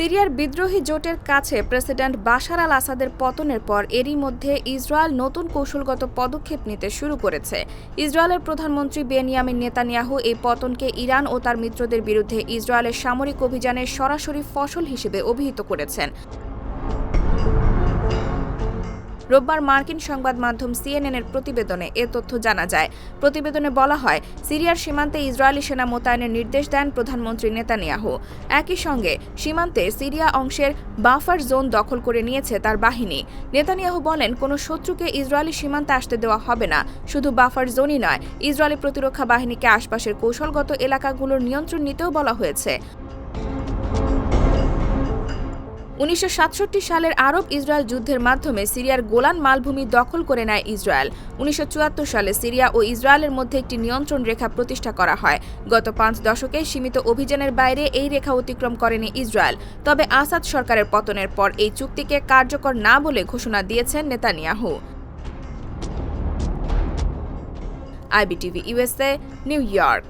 সিরিয়ার বিদ্রোহী জোটের কাছে প্রেসিডেন্ট বাশার আল আসাদের পতনের পর এরই মধ্যে ইসরায়েল নতুন কৌশলগত পদক্ষেপ নিতে শুরু করেছে। ইসরায়েলের প্রধানমন্ত্রী বেনিয়ামিন নেতানিয়াহু এই পতনকে ইরান ও তার মিত্রদের বিরুদ্ধে ইসরায়েলের সামরিক অভিযানের সরাসরি ফসল হিসেবে অভিহিত করেছেন। রোববার মার্কিন সংবাদ মাধ্যম সিএনএনের প্রতিবেদনে এ তথ্য জানা যায়। প্রতিবেদনে বলা হয়, সিরিয়ার সীমান্তে ইসরায়েলি সেনা মোতায়েনের নির্দেশ দেন প্রধানমন্ত্রী নেতানিয়াহু। একই সঙ্গে, সীমান্তে সিরিয়া অংশের বাফার জোন দখল করে নিয়েছে তার বাহিনী। নেতানিয়াহু বলেন, কোনো শত্রুকে ইসরায়েলি সীমান্তে আসতে দেওয়া হবে না, শুধু বাফার জোনই নয়। ইসরায়েলি প্রতিরক্ষা বাহিনীকে আশপাশের কৌশলগত এলাকাগুলোর নিয়ন্ত্রণ নিতেও বলা হয়েছে। উনিশশো সালের আরব ইসরায়েল যুদ্ধের মাধ্যমে সিরিয়ার গোলান মালভূমি দখল করে নেয় ইসরায়েল। উনিশশো চুয়াত্তর সালে সিরিয়া ও ইসরায়েলের মধ্যে একটি নিয়ন্ত্রণ রেখা প্রতিষ্ঠা করা হয়। গত পাঁচ দশকে সীমিত অভিযানের বাইরে এই রেখা অতিক্রম করেনি ইসরায়েল। তবে আসাদ সরকারের পতনের পর এই চুক্তিকে কার্যকর না বলে ঘোষণা দিয়েছেন Netanyahu. IBTV USA New York.